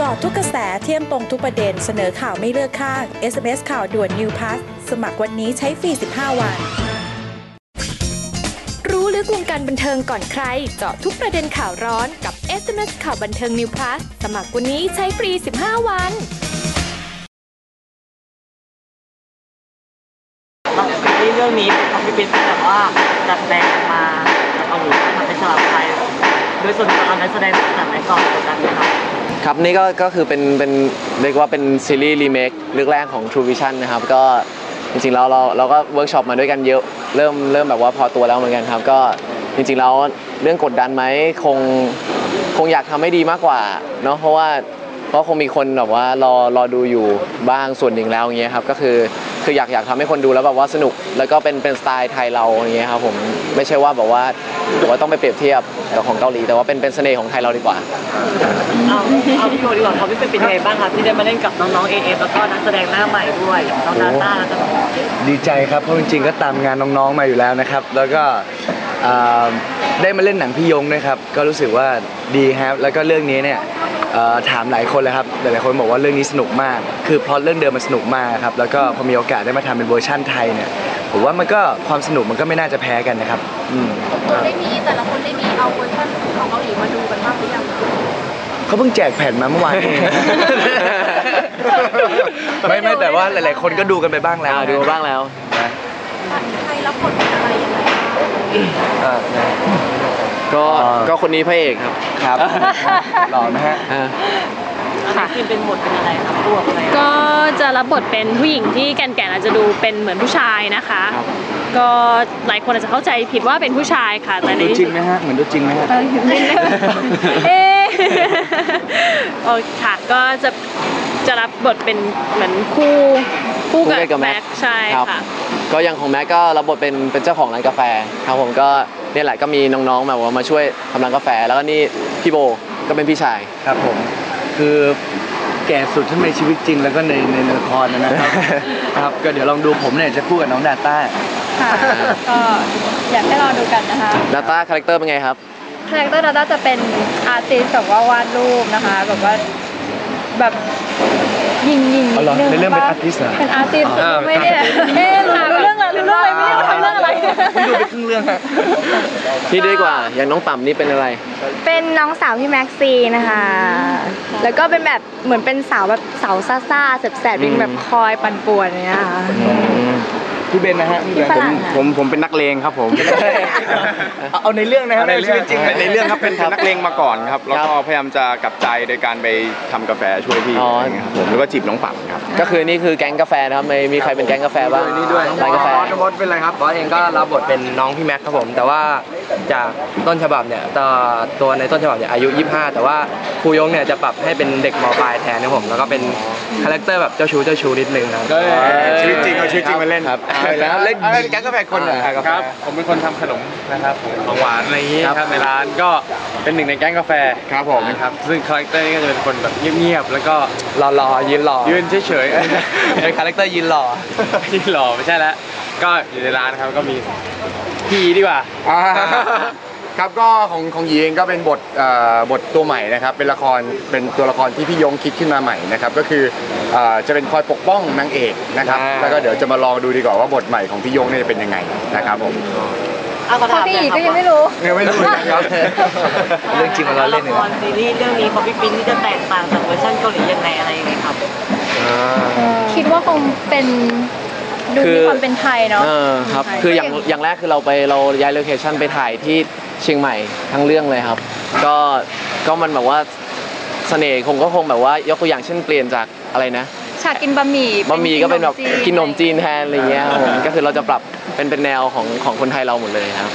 กาะทุกกระแสเที่ยมตรงทุกประเด็นเสนอข่าวไม่เลือกข้าง SMS ข่าวด่วน New Pass สมัครวันนี้ใช้ฟรี 15 วัน รู้ลึกวงการบันเทิงก่อนใคร เจาะทุกประเด็นข่าวร้อนกับ SMS ข่าวบันเทิง New Plus สมัครวันนี้ใช้ฟรี 15 วันที่เรื่องนี้ของพี่ปิ๊นเป็นแบบว่าจัดแบ่งมาจากเกาหลีทำเป็นฉลากไทยโดยส่วนตัวเรานักแสดงจากไหนก่อนกดดันไหมครับ ครับนี่ก็ก็คือเป็นเป็นเรียกว่าเป็นซีรีส์รีเมคเรื่องแรกของ True Vision นะครับก็จริงๆแล้วเราเราก็เวิร์กช็อปมาด้วยกันเยอะเริ่มเริ่มแบบว่าพอตัวแล้วเหมือนกันครับก็จริงๆแล้วเรื่องกดดันไหมคงคงอยากทำให้ดีมากกว่าเนาะเพราะว่า เพราะคงมีคนแบบว่ารอรอดูอยู่บ้างส่วนหนึ่งแล้วอย่างเงี้ยครับก็คือคืออยากอยากทำให้คนดูแล้วแบบว่าสนุกแล้วก็เป็นเป็นสไตล์ไทยเราอย่างเงี้ยครับผมไม่ใช่ว่าแบบว่าแบบว่าต้องไปเปรียบเทียบกับของเกาหลี แต่ว่าเป็นเป็นเสน่ห์ของไทยเราดีกว่า เอาเอาพี่โยดีกว่าพอพี่เป็นเป็นยังไงบ้างครับที่ได้มาเล่นกับน้องๆเอเอแล้วก็นักแสดงหน้าใหม่ด้วยอย่างน้องนาต้าแล้วก็น้องเอดีใจครับเพราะจริงๆก็ตามงานน้องๆมาอยู่แล้วนะครับ แล้วก็อ่าได้มาเล่นหนังพี่ยงด้วยครับ ก็รู้สึกว่าดีครับแล้วก็เรื่องนี้เนี่ยเอ่อ ถามหลายคนเลยครับหลายๆคนบอกว่าเรื่องนี้สนุกมาก คือเพราะเรื่องเดิมมันสนุกมากครับแล้วก็พอมีโอกาสได้มาทำเป็นเวอร์ชั่นไทยเนี่ยผมว่ามันก็ความสนุกมันก็ไม่น่าจะแพ้กันนะครับอืมได้มีแต่ละคนได้มีเอาเวอร์ชันของเกาหลีมาดูกันบ้างหรือยังคะเขาเพิ่งแจกแผ่นมาเมื่อวานเองไม่ไม่แต่ว่าหลาย ๆ คนก็ดูกันไปบ้างแล้วอ่าดูมาบ้างแล้วนะใครรับบทเป็นอะไรยังไงอ่านะ ก็อ่าก็คนนี้พระเอกครับครับ หล่อนะฮะ อ่า ค่ะพี่เป็นบทเป็นอะไรครับพวกอะไรก็จะรับบทเป็นผู้หญิงที่แก่นๆอาจจะดูเป็นเหมือนผู้ชายนะคะ ครับ ก็หลายคนอาจจะเข้าใจผิดว่าเป็นผู้ชายค่ะ แต่ในดูจริงไหมฮะ เหมือนดูจริงไหมฮะ เออนิดนึงเอ๊ะโอเคค่ะ ก็จะจะรับบทเป็นเหมือนคู่ คู่คู่กับกับแม็แม็กกใช่ครับค่ะก็อย่างของแม็กก็รับบทเป็นเป็นเจ้าของร้านกาแฟครับผมก็เนี่ยแหละก็มีน้องๆมาบอกว่ามาช่วยทำร้านกาแฟ แล้วก็นี่พี่โบก็เป็นพี่ชายครับผมคือแก่สุดทั้งในชีวิตจริงแล้วก็ในในละครนะครับ ครับก็เดี๋ยวลองดูผมเนี่ยจะคู่กับน้องดาต้าค่ะก็อยากให้รอดูกันนะคะดาต้าคาแรคเตอร์เป็นไงครับคาแรคเตอร์ดาต้าจะเป็นอาร์ติสแบบว่าวาดรูปนะคะแบบว่า แบบยิงยิงอ๋อเหรอนิดนึงในเรื่องเป็นว่า artist เหรอ เป็นอาร์ติสอ่า ไม่ได้เอ๊ะถามเรื่องอะไรเรื่องอะไรไม่ได้ว่าทำเรื่องอะไรดูไปครึ่งเรื่องฮะพี่ดีกว่า อย่างน้องต่ำนี่เป็นอะไร เป็นน้องสาวพี่แม็กซีนะคะ แล้วก็เป็นแบบเหมือนเป็นสาวแบบสาวซ่าๆแสบๆเป็นแบบคอยปั่นป่วนอย่างเงี้ยค่ะ พี่เบนนะฮะพี่เบนฝรั่งอะ ผมผมเป็นนักเลงครับผม เอาเอาในเรื่องนะครับในเรื่องชีวิตจริงในเรื่องครับเป็นนักเลงมาก่อนครับ แล้วคก็รับพยายามจะกลับใจโดยการไปทำกาแฟช่วยพี่อ๋อออะไรเงี้ยครับผมแล้วก็จีบน้องปั่นครับก็คือนี่คือแก๊งกาแฟนะครับไม่มีใครเป็นแก๊งกาแฟบ้างนี่ด้วยร้านกาแฟ บอสเป็นอะไรครับบอสเองก็รับบทเป็นน้องพี่แม็กครับผม แต่ว่าจากต้นฉบับเนี่ยตัวตัวในต้นฉบับเนี่ยอายุ 25 แต่ว่าครูยงเนี่ยจะปรับให้เป็นเด็กมปลายแทนนะครับผมแล้วก็เป็น คาแรคเตอร์แบบเจ้าชู้เจ้าชู้นิดนึงครับชีวิตจริงเอาชีวิตจริงมาเล่นครับเอาอีกแล้วเล่นเล่นแก๊งกาแฟคนเหรอครับ ผมเป็นคนทำขนมนะครับผมของหวานอะไรอย่างงี้ครับในร้านก็เป็นหนึ่งในแก๊งกาแฟครับผม นะครับซึ่งคาแรคเตอร์นี่ก็จะเป็นคนแบบเงียบๆแล้วก็รอรอยืนรอยืนเฉยๆ เป็นคาแรคเตอร์ยืนรอยืนหล่อไม่ใช่แล้วก็อยู่ในร้านครับก็มีพี่ดีกว่า ครับก็ของของหยีเองก็เป็นบทเอ่อบทตัวใหม่นะครับ เป็นละครเป็นตัวละครที่พี่ยงคิดขึ้นมาใหม่นะครับก็คือเอ่อจะเป็นคอยปกป้องนางเอกนะครับอ่า แล้วก็เดี๋ยวจะมาลองดูดีกว่าว่าบทใหม่ของพี่ยงเนี่ยจะเป็นยังไงนะครับผมเอาขอเพราะถามพี่หน่อยก็คยัรับงไม่รู้ยังไม่รู้นะครับ เรื่องจริงมาเราเล่นละครซีรีส์เรื่องนี้ของพี่ปิ๊นนี่จะแตกต่างจากเวอร์ชันเกาหลียังไงอะไรยังไงครับ คิดว่าคงเป็นดูคือ มีความเป็นไทยเนาะ เออครับ คืออย่างอย่างแรกคือเราไปเราย้ายโลเคชั่นไปถ่ายที่ เชียงใหม่ทั้งเรื่องเลยครับ ก็ก็มันแบบว่าเสน่ห์คงก็คงแบบว่ายกตัวอย่างเช่นเปลี่ยนจากอะไรนะฉากกินบะหมี่บะหมี่ก็เป็นแบบกินขนมจีนแทนอะไรเงี้ยครับผมอ่าก็คือเราจะปรับเป็นเป็นแนวของของคนไทยเราหมดเลยครับ